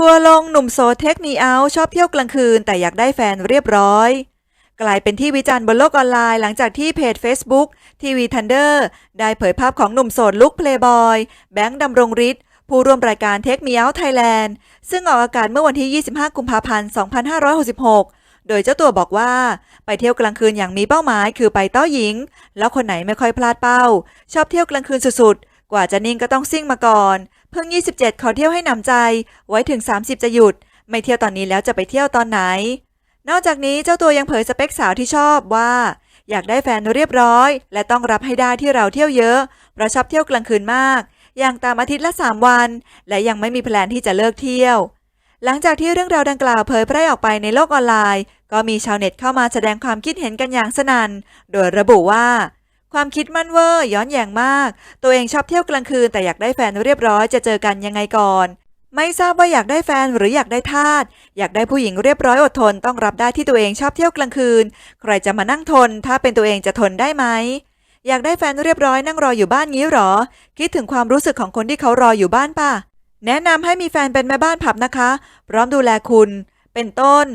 ทัวร์ลงหนุ่มโสเทคมีเอาชอบเที่ยวกลางคืน แต่อยากได้แฟนเรียบร้อย กลายเป็นที่วิจารณ์บนโลกออนไลน์หลังจากที่เพจ Facebook ทีวีทันเดอร์ได้เผยภาพของหนุ่มโสดลุคเพลย์บอยแบงค์ดำรงฤทธิ์ผู้ร่วมรายการเทคมีเอาไทยแลนด์ซึ่งออกอากาศเมื่อวันที่ 25 กุมภาพันธ์ 2566 โดยเจ้าตัวบอกว่า ไปเที่ยวกลางคืนอย่างมีเป้าหมาย คือไปเต้าหญิง แล้วคนไหนไม่ค่อยพลาดเป้า ชอบเที่ยวกลางคืนสุดๆ กว่าจะนิ่งก็ต้องซิ่งมาก่อน เพิ่ง 27 ขอเที่ยวให้หนำใจ ไว้ถึง 30 จะหยุด ไม่เที่ยวตอนนี้แล้วจะไปเที่ยวตอนไหน นอกจากนี้เจ้าตัวยังเผยสเปคสาวที่ชอบว่า อยากได้แฟนเรียบร้อย และต้องรับให้ได้ที่เราเที่ยวเยอะเพราะชอบเที่ยวกลางคืนมาก อย่างตามอาทิตย์ละ 3 วัน และยังไม่มีแพลนที่จะเลิกเที่ยว หลังจากที่เรื่องราวดังกล่าวเผยแพร่ออกไปในโลกออนไลน์ ก็มีชาวเน็ตเข้ามาแสดงความคิดเห็นกันอย่างสนั่น โดยระบุว่า ความคิดมั่นเวอร์ย้อนแยงมาก ตัวเองชอบเที่ยวกลางคืนแต่อยากได้แฟนเรียบร้อยจะเจอกันยังไงก่อน ไม่ทราบว่าอยากได้แฟนหรืออยากได้ทาสอยากได้ผู้หญิงเรียบร้อยอดทนต้องรับได้ที่ตัวเองชอบเที่ยวกลางคืน ใครจะมานั่งทน ถ้าเป็นตัวเองจะทนได้ไหมอยากได้แฟนเรียบร้อยนั่งรออยู่บ้านงี้หรอ คิดถึงความรู้สึกของคนที่เขารออยู่บ้านป่ะแนะนำให้มีแฟนเป็นแม่บ้านผับนะคะ พร้อมดูแลคุณ เป็นต้น